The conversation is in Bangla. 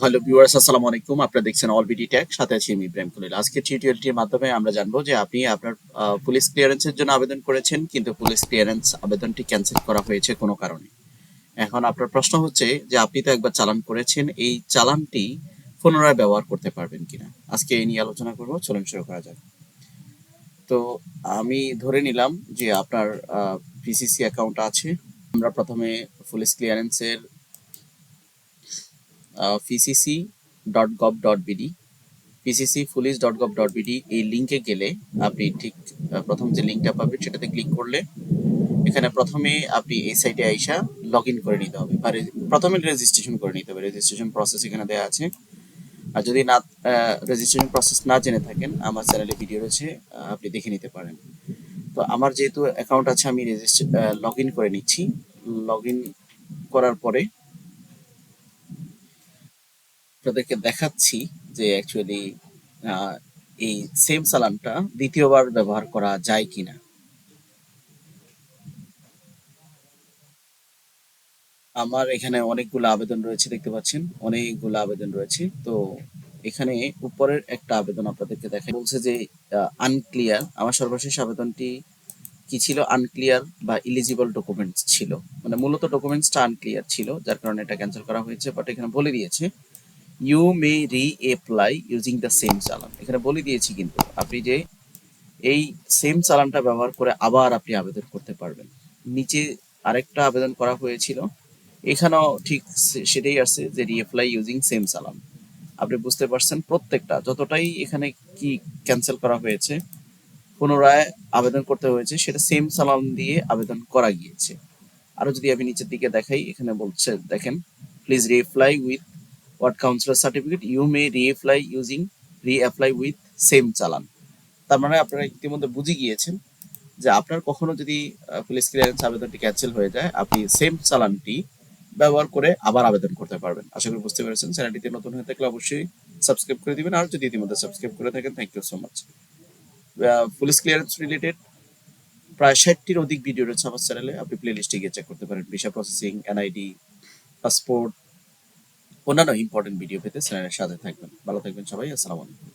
হ্যালো ভিউয়ার্স, আসসালামু আলাইকুম। আপনারা দেখছেন অল বিডি ট্যাগ সাথে আছি আমি ইব্রাহিম খলিল আজকে টিউটোরিয়ালটির মাধ্যমে আমরা জানব যে আপনি আপনার পুলিশ ক্লিয়ারেন্সের জন্য আবেদন করেছেন, কিন্তু পুলিশ ক্লিয়ারেন্স আবেদনটি ক্যান্সেল করা হয়েছে কোনো কারণে। এখন আপনার প্রশ্ন হচ্ছে যে আপনি তো একবার চালান করেছেন, এই চালানটি পুনরায় ব্যবহার করতে পারবেন কিনা? আজকে এই নিয়ে আলোচনা করব, চলুন শুরু করা যাক। তো আমি ধরে নিলাম যে আপনার পিসিসি অ্যাকাউন্ট আছে। আমরা প্রথমে police ক্লিয়ারেন্সের PCC dot gov dot BD PCC police dot gov dot BD এই লিঙ্কে গেলে আপনি ঠিক প্রথম যে লিঙ্কটা পাবেন সেটাতে ক্লিক করলে এখানে প্রথমে আপনি এই সাইটে আইসা লগ ইন করে নিতে হবে বা প্রথমে রেজিস্ট্রেশন করে নিতে হবে। রেজিস্ট্রেশন প্রসেস এখানে দেওয়া আছে। আর যদি না রেজিস্ট্রেশন প্রসেস না জেনে থাকেন, আমার চ্যানেলে ভিডিও রয়েছে আপনি দেখে নিতে পারেন। তো আমার যেহেতু অ্যাকাউন্ট আছে, আমি রেজিস্ট্রে লগ ইন করে নিচ্ছি। লগ ইন করার পরে আপনাদেরকে দেখাচ্ছি যে অ্যাকচুয়ালি এই সেম চালানটা দ্বিতীয়বার ব্যবহার করা যায় কিনা। আমার এখানে অনেকগুলো আবেদন রয়েছে, দেখতে পাচ্ছেন? অনেকগুলো আবেদন রয়েছে। তো এখানে উপরের একটা আবেদন আপনাদেরকে দেখা বলছে যে আনক্লিয়ার আমার সর্বশেষ আবেদনটি কি ছিল? আনক্লিয়ার বা ইলিজিবল ডকুমেন্টস ছিল। মানে মূলত ডকুমেন্টসটা আনক্লিয়ার ছিল, যার কারণে এটা ক্যান্সেল করা হয়েছে বাট এখানে বলে দিয়েছে ইউ মে রি ইউজিং দ্য সেম চালান। এখানে বলে দিয়েছি কিন্তু, আপনি যে এই সেম চালানটা ব্যবহার করে আবার আপনি আবেদন করতে পারবেন। নিচে আরেকটা আবেদন করা হয়েছিল, এখানেও ঠিক সেটাই আছে যে রিঅ্যাপ্লাই ইউজিং সেম চালান। আপনি বুঝতে পারছেন প্রত্যেকটা, যতটাই এখানে কি ক্যান্সেল করা হয়েছে, পুনরায় আবেদন করতে হয়েছে, সেটা সেম চালান দিয়ে আবেদন করা গিয়েছে। আরও যদি আমি নিচের দিকে দেখাই, এখানে বলছে, দেখেন please reapply with what counselor certificate you may reapply using reapply with same চালান। তার মানে আপনারা ইতিমধ্যে বুঝে গিয়েছেন যে আপনার কখনো যদি পুলিশ ক্লিয়ারেন্স আবেদনটি ক্যান্সেল হয়ে যায়, আপনি সেম চালানটি ব্যবহার করে আবার আবেদন করতে পারবেন। আশা করি বুঝতে পেরেছেন। চ্যানেলটিতে নতুন হয়ে থাকলে অবশ্যই সাবস্ক্রাইব করে দিবেন। আর যদি ইতিমধ্যে সাবস্ক্রাইব করে থাকেন thank you so much police clearance related প্রায় ষাটটির অধিক ভিডিও রয়েছে আমার চ্যানেলে। আপনি প্লে লিস্টে গিয়ে চেক করতে পারেন। ভিসা প্রসেসিং এনআইডি পাসপোর্ট অন্যান্য ইম্পর্টেন্ট ভিডিও পেতে চ্যানেলের সাথে থাকবেন। ভালো থাকবেন সবাই আসসালামু আলাইকুম।